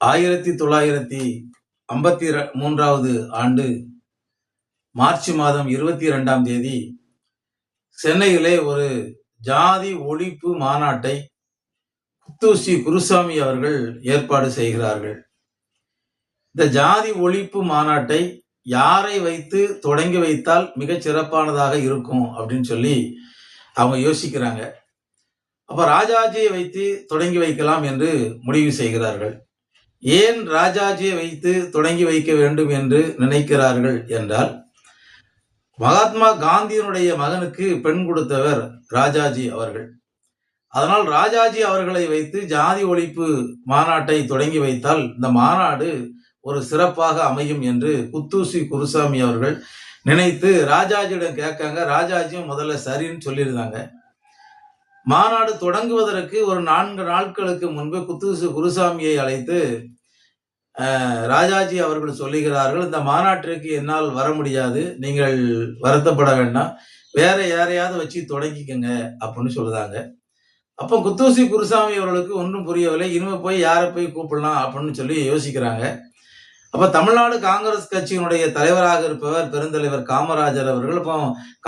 ஆயிரத்தி தொள்ளாயிரத்தி ஐம்பத்தி மூன்றாவது ஆண்டு மார்ச் மாதம் இருபத்தி ரெண்டாம் தேதி சென்னையிலே ஒரு ஜாதி ஒழிப்பு மாநாட்டை புத்தூசி குருசாமி அவர்கள் ஏற்பாடு செய்கிறார்கள். இந்த ஜாதி ஒழிப்பு மாநாட்டை யாரை வைத்து தொடங்கி வைத்தால் மிகச் சிறப்பானதாக இருக்கும் அப்படின்னு சொல்லி அவங்க யோசிக்கிறாங்க. அப்போ ராஜாஜியை வைத்து தொடங்கி வைக்கலாம் என்று முடிவு செய்கிறார்கள். ஏன் ராஜாஜியை வைத்து தொடங்கி வைக்க வேண்டும் என்று நினைக்கிறார்கள் என்றால் மகாத்மா காந்தியினுடைய மகனுக்கு பெண் கொடுத்தவர் ராஜாஜி அவர்கள். அதனால் ராஜாஜி அவர்களை வைத்து ஜாதி ஒழிப்பு மாநாட்டை தொடங்கி வைத்தால் இந்த மாநாடு ஒரு சிறப்பாக அமையும் என்று குத்தூசி குருசாமி அவர்கள் நினைத்து ராஜாஜியிடம் கேட்காங்க. ராஜாஜியும் முதல்ல சரின்னு சொல்லியிருந்தாங்க. மாநாடு தொடங்குவதற்கு ஒரு நான்கு நாட்களுக்கு முன்பு குத்துசு குருசாமியை அழைத்து ராஜாஜி அவர்கள் சொல்லுகிறார்கள் இந்த மாநாட்டிற்கு என்னால் வர முடியாது நீங்கள் வருத்தப்பட வேண்டாம் வேற யாரையாவது வச்சு தொடங்கிக்கங்க அப்படின்னு சொல்லுதாங்க. அப்போ குத்தூசி குருசாமி அவர்களுக்கு ஒன்றும் புரியவில்லை இனிமே போய் யாரை போய் கூப்பிடலாம் அப்படின்னு சொல்லி யோசிக்கிறாங்க. அப்ப தமிழ்நாடு காங்கிரஸ் கட்சியினுடைய தலைவராக இருப்பவர் பெருந்தலைவர் காமராஜர் அவர்கள். இப்போ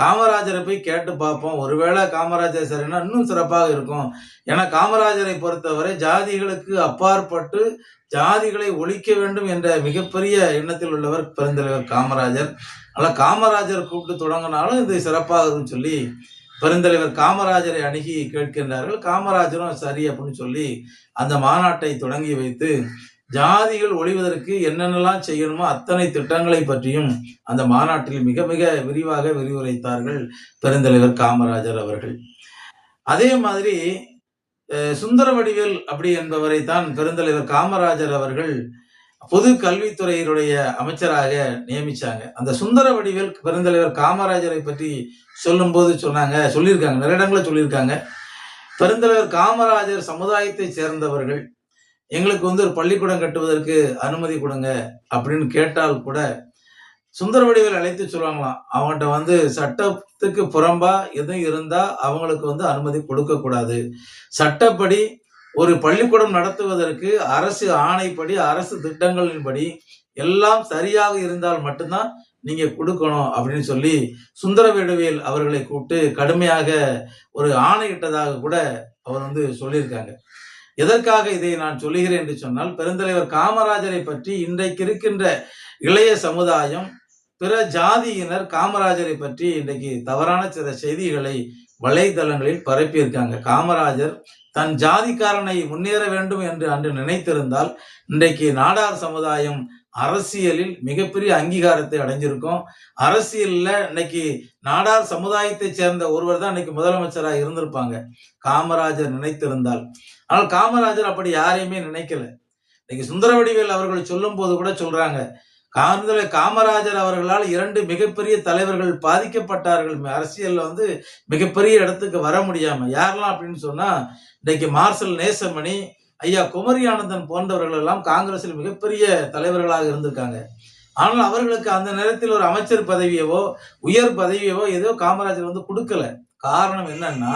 காமராஜரை போய் கேட்டு பார்ப்போம். ஒருவேளை காமராஜர் சரின்னா இன்னும் சிறப்பாக இருக்கும். ஏன்னா காமராஜரை பொறுத்தவரை ஜாதிகளுக்கு அப்பாற்பட்டு ஜாதிகளை ஒழிக்க வேண்டும் என்ற மிகப்பெரிய எண்ணத்தில் உள்ளவர் பெருந்தலைவர் காமராஜர். ஆனால் காமராஜர் கூப்பிட்டு தொடங்கினாலும் இது சிறப்பாக இருக்கும்னு சொல்லி பெருந்தலைவர் காமராஜரை அணுகி கேட்கின்றார்கள். காமராஜரும் சரி அப்படின்னு சொல்லி அந்த மாநாட்டை தொடங்கி வைத்து ஜாதிகள் ஒழிவதற்கு என்னென்னலாம் செய்யணுமோ அத்தனை திட்டங்களை பற்றியும் அந்த மாநாட்டில் மிக மிக விரிவாக விரிவுரைத்தார்கள் பெருந்தலைவர் காமராஜர் அவர்கள். அதே மாதிரி சுந்தர வடிவேல் அப்படி என்பவரை தான் பெருந்தலைவர் காமராஜர் அவர்கள் பொது கல்வித்துறையினுடைய அமைச்சராக நியமிச்சாங்க. அந்த சுந்தர வடிவேல் பெருந்தலைவர் காமராஜரை பற்றி சொல்லும்போது சொன்னாங்க சொல்லியிருக்காங்க நிறைய இடங்களில் சொல்லியிருக்காங்க. பெருந்தலைவர் காமராஜர் சமுதாயத்தை சேர்ந்தவர்கள் எங்களுக்கு வந்து ஒரு பள்ளிக்கூடம் கட்டுவதற்கு அனுமதி கொடுங்க அப்படின்னு கேட்டால் கூட சுந்தர வடிவேல் அழைத்து சொல்லுவாங்களாம். அவங்கள்ட்ட வந்து சட்டத்துக்கு புறம்பா எதுவும் இருந்தால் அவங்களுக்கு வந்து அனுமதி கொடுக்கக்கூடாது சட்டப்படி ஒரு பள்ளிக்கூடம் நடத்துவதற்கு அரசு ஆணைப்படி அரசு திட்டங்களின்படி எல்லாம் சரியாக இருந்தால் மட்டும்தான் நீங்க கொடுக்கணும் அப்படின்னு சொல்லி சுந்தர வேடுவேல் அவர்களை கூப்பிட்டு கடுமையாக ஒரு ஆணையிட்டதாக கூட அவர் வந்து சொல்லியிருக்காங்க. எதற்காக இதை நான் சொல்லுகிறேன் என்று சொன்னால் பெருந்தலைவர் காமராஜரை பற்றி இன்றைக்கு இருக்கின்ற இளைய சமுதாயம் பிற ஜாதியினர் காமராஜரை பற்றி இன்றைக்கு தவறான சில செய்திகளை வலைதளங்களில் பரப்பியிருக்காங்க. காமராஜர் தன் ஜாதிக்காரனை முன்னேற வேண்டும் என்று அன்று நினைத்திருந்தால் இன்றைக்கு நாடார் சமுதாயம் அரசியலில் மிகப்பெரிய அங்கீகாரத்தை அடைஞ்சிருக்கும். அரசியல்ல இன்னைக்கு நாடார் சமுதாயத்தை சேர்ந்த ஒருவர் தான் இன்னைக்கு முதலமைச்சராக இருந்திருப்பாங்க. காமராஜர் நினைத்திருந்தால். ஆனால் காமராஜர் அப்படி யாரையுமே நினைக்கல. இன்னைக்கு சுந்தரவடிவேல் அவர்கள் சொல்லும் போது கூட சொல்றாங்க. காந்தலை காமராஜர் அவர்களால் இரண்டு மிகப்பெரிய தலைவர்கள் பாதிக்கப்பட்டார்கள். அரசியல்ல வந்து மிகப்பெரிய இடத்துக்கு வர முடியாம. யாரெல்லாம் அப்படின்னு சொன்னா இன்னைக்கு மார்சல் நேசமணி ஐயா குமரி ஆனந்தன் போன்றவர்கள் எல்லாம் காங்கிரஸில் மிகப்பெரிய தலைவர்களாக இருந்திருக்காங்க. ஆனால் அவர்களுக்கு அந்த நேரத்தில் ஒரு அமைச்சர் பதவியவோ உயர் பதவியவோ ஏதோ காமராஜர் வந்து கொடுக்கல. காரணம் என்னன்னா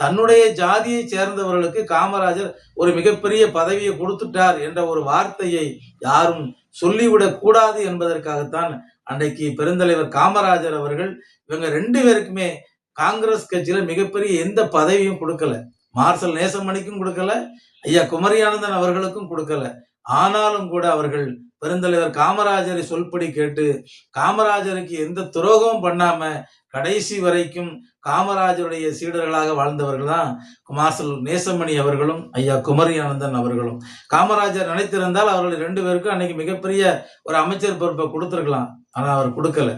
தன்னுடைய ஜாதியை சேர்ந்தவர்களுக்கு காமராஜர் ஒரு மிகப்பெரிய பதவியை கொடுத்துட்டார் என்ற ஒரு வார்த்தையை யாரும் சொல்லிவிடக் கூடாது என்பதற்காகத்தான் அன்றைக்கு பெருந்தலைவர் காமராஜர் அவர்கள் இவங்க ரெண்டு பேருக்குமே காங்கிரஸ் கட்சியில மிகப்பெரிய எந்த பதவியும் கொடுக்கல. மார்சல் நேசமணிக்கும் கொடுக்கல ஐயா குமரியானந்தன் அவர்களுக்கும் கொடுக்கல. ஆனாலும் கூட அவர்கள் பெருந்தலைவர் காமராஜரை சொல்படி கேட்டு காமராஜருக்கு எந்த துரோகமும் பண்ணாம கடைசி வரைக்கும் காமராஜருடைய சீடர்களாக வாழ்ந்தவர்கள் தான் மார்சல் நேசமணி அவர்களும் ஐயா குமரி ஆனந்தன் அவர்களும். காமராஜர் நினைத்திருந்தால் அவர்கள் ரெண்டு பேருக்கும் அன்னைக்கு மிகப்பெரிய ஒரு அமைச்சர் பொறுப்பை கொடுத்துருக்கலாம். ஆனா அவர் கொடுக்கல.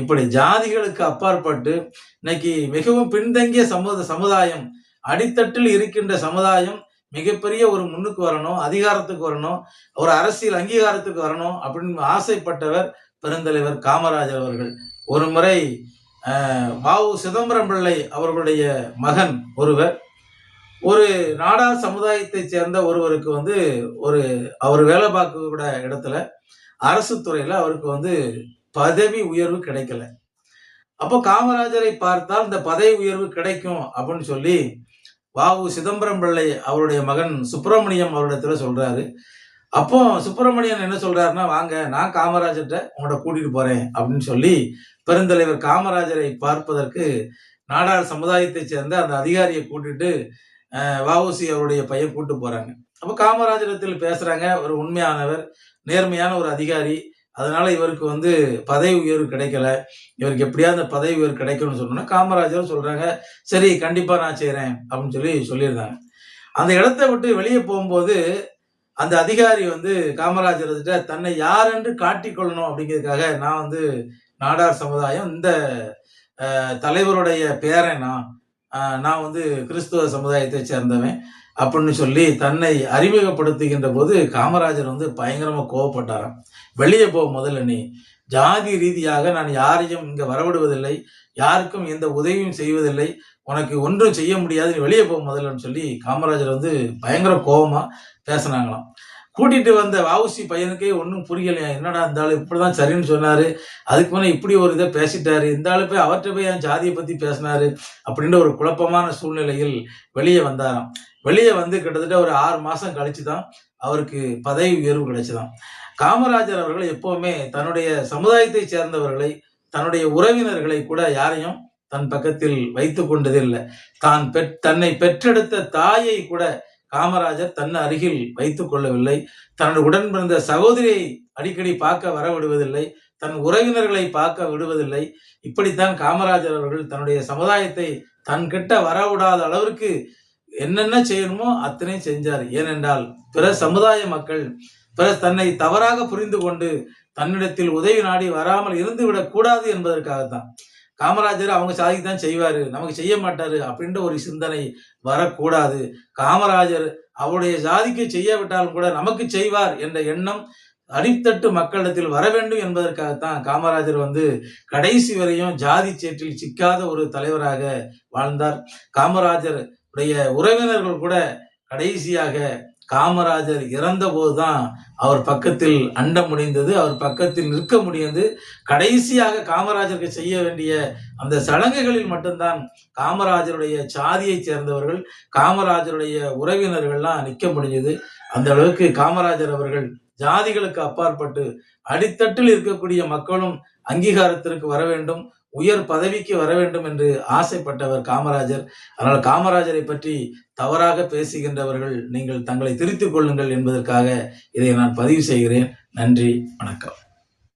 இப்படி ஜாதிகளுக்கு அப்பாற்பட்டு இன்னைக்கு மிகவும் பின்தங்கிய சமுத சமுதாயம் அடித்தட்டில் இருக்கின்ற சமுதாயம் மிகப்பெரிய ஒரு முன்னுக்கு வரணும் அதிகாரத்துக்கு வரணும் ஒரு அரசியல் அங்கீகாரத்துக்கு வரணும் அப்படின்னு ஆசைப்பட்டவர் பெருந்தலைவர் காமராஜர் அவர்கள். ஒரு முறை அஹ், சிதம்பரம் பிள்ளை அவர்களுடைய மகன் ஒருவர் ஒரு நாடா சமுதாயத்தைச் சேர்ந்த ஒருவருக்கு வந்து ஒரு அவர் வேலை பார்க்கக்கூட இடத்துல அரசு துறையில் அவருக்கு வந்து பதவி உயர்வு கிடைக்கல. அப்போ காமராஜரை பார்த்தால் இந்த பதவி உயர்வு கிடைக்கும் அப்படின்னு சொல்லி வாவு சிதம்பரம் பிள்ளை அவருடைய மகன் சுப்பிரமணியம் அவரிடத்துல சொல்றாரு. அப்போ சுப்பிரமணியன் என்ன சொல்றாருன்னா வாங்க நான் காமராஜர்கிட்ட உங்களோட கூட்டிட்டு போறேன் அப்படின்னு சொல்லி பெருந்தலைவர் காமராஜரை பார்ப்பதற்கு நாடார் சமுதாயத்தைச் சேர்ந்த அந்த அதிகாரியை கூட்டிட்டு வாவுசி அவருடைய பையன் கூட்டு போறாங்க. அப்போ காமராஜரத்தில் பேசுறாங்க ஒரு உண்மையானவர் நேர்மையான ஒரு அதிகாரி அதனால இவருக்கு வந்து பதவி உயர்வு கிடைக்கல. இவருக்கு எப்படியாவது அந்த பதவி உயர்வு கிடைக்கணும்னு சொன்னோன்னா காமராஜர் சொல்றாங்க சரி கண்டிப்பா நான் செய்கிறேன் அப்படின்னு சொல்லி சொல்லியிருந்தாங்க. அந்த இடத்த விட்டு வெளியே போகும்போது அந்த அதிகாரி வந்து காமராஜர் கிட்ட தன்னை யார் என்று காட்டிக்கொள்ளணும் அப்படிங்கிறதுக்காக நான் வந்து நாடார் சமுதாயம் இந்த தலைவருடைய பேரன் நான் நான் வந்து கிறிஸ்துவ சமுதாயத்தை சேர்ந்தவன். அப்படின்னு சொல்லி தன்னை அறிமுகப்படுத்துகின்ற போது காமராஜர் வந்து பயங்கரமாக கோவப்பட்டாராம். வெளியே போ முதல்ல நீ. ஜாதி ரீதியாக நான் யாரையும் இங்கே வரவிடுவதில்லை. யாருக்கும் எந்த உதவியும் செய்வதில்லை. உனக்கு ஒன்றும் செய்ய முடியாது. நீ வெளியே போ முதல்லன்னு சொல்லி காமராஜர் வந்து பயங்கர கோபமாக பேசினாங்களாம். கூட்டிகிட்டு வந்த வாவுசி பையனுக்கே ஒன்றும் புரியலையா? என்னடா இந்த இப்படி இப்படிதான் சரின்னு சொன்னார். அதுக்கு முன்னே இப்படி ஒரு இதை பேசிட்டாரு. இந்த போய் அவர்கிட்ட போய் என் ஜாதியை பற்றி பேசினாரு? அப்படின்ற ஒரு குழப்பமான சூழ்நிலையில் வெளியே வந்தாராம். வெளியே வந்து கிட்டத்தட்ட ஒரு ஆறு மாசம் கழிச்சு தான் அவருக்கு பதவி உயர்வு கிடைச்சிதான். காமராஜர் அவர்கள் எப்பவுமே தன்னுடைய சமுதாயத்தை சேர்ந்தவர்களை தன்னுடைய உறவினர்களை கூட யாரையும் தன் பக்கத்தில் வைத்து கொண்டதில்லை. தான் பெற் தன்னை பெற்றெடுத்த தாயை கூட காமராஜர் தன் அருகில் வைத்து கொள்ளவில்லை. தன்னுடைய உடன் பிறந்த சகோதரியை அடிக்கடி பார்க்க வர விடுவதில்லை தன் உறவினர்களை பார்க்க விடுவதில்லை. இப்படித்தான் காமராஜர் அவர்கள் தன்னுடைய சமுதாயத்தை தன் கிட்ட வரவிடாத அளவிற்கு என்னென்ன செய்யணுமோ அத்தனை செஞ்சார். ஏனென்றால் பிற சமுதாய மக்கள் பிற தன்னை தவறாக புரிந்து கொண்டு தன்னிடத்தில் உதவி நாடி வராமல் இருந்து விடக்கூடாது என்பதற்காகத்தான். காமராஜர் அவங்க சாதிக்கு தான் செய்வாரு. நமக்கு செய்ய மாட்டாரு அப்படின்ற ஒரு சிந்தனை வரக்கூடாது. காமராஜர் அவருடைய சாதிக்கு செய்யாவிட்டாலும் கூட நமக்கு செய்வார் என்ற எண்ணம் அடித்தட்டு மக்களிடத்தில் வர வேண்டும் என்பதற்காகத்தான் காமராஜர் வந்து கடைசி வரையும் ஜாதி சேற்றில் சிக்காத ஒரு தலைவராக வாழ்ந்தார். காமராஜர் உடைய உறவினர்கள் கூட கடைசியாக காமராஜர் இறந்தபோதுதான் அவர் பக்கத்தில் அண்ட முடிந்தது அவர் பக்கத்தில் நிற்க முடிந்தது. கடைசியாக காமராஜருக்கு செய்ய வேண்டிய அந்த சடங்குகளில் மட்டும்தான் காமராஜருடைய சாதியைச் சேர்ந்தவர்கள் காமராஜருடைய உறவினர்கள்லாம் நிற்க முடிஞ்சது. அந்த அளவுக்கு காமராஜர் அவர்கள் ஜாதிகளுக்கு அப்பாற்பட்டு அடித்தட்டில் இருக்கக்கூடிய மக்களும் அங்கீகாரத்திற்கு வர வேண்டும். உயர் பதவிக்கு வர வேண்டும் என்று ஆசைப்பட்டவர் காமராஜர். அதனால் காமராஜரை பற்றி தவறாக பேசுகின்றவர்கள் நீங்கள் தங்களை திருத்திக் கொள்ளுங்கள் என்பதற்காக இதை நான் பதிவு செய்கிறேன். நன்றி வணக்கம்.